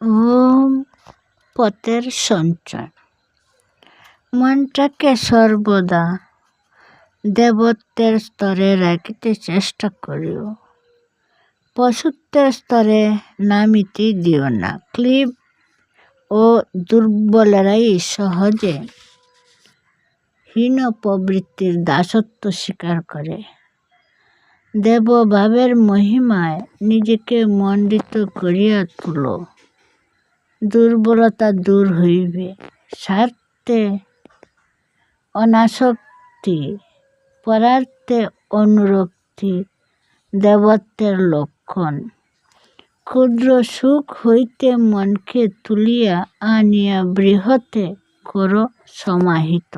ওম পথের সঞ্চয় মনটাকে সর্বদা দেবত্বের স্তরে রাখিতে চেষ্টা করিও। পশুত্বের স্তরে নামিতে দিও না ক্লিব ও দুর্বলেরাই সহজে হীন প্রবৃত্তির দাসত্ব স্বীকার করে। দেবভাবের মহিমায় নিজেকে মণ্ডিত করিয়া তুল। দুর্বলতা দূর হইবে। স্বার্থে অনাসক্তি, পরার্থে অনুরক্তি দেবত্বের লক্ষণ। ক্ষুদ্র সুখ হইতে মনকে তুলিয়া আনিয়া বৃহতে কর সমাহিত।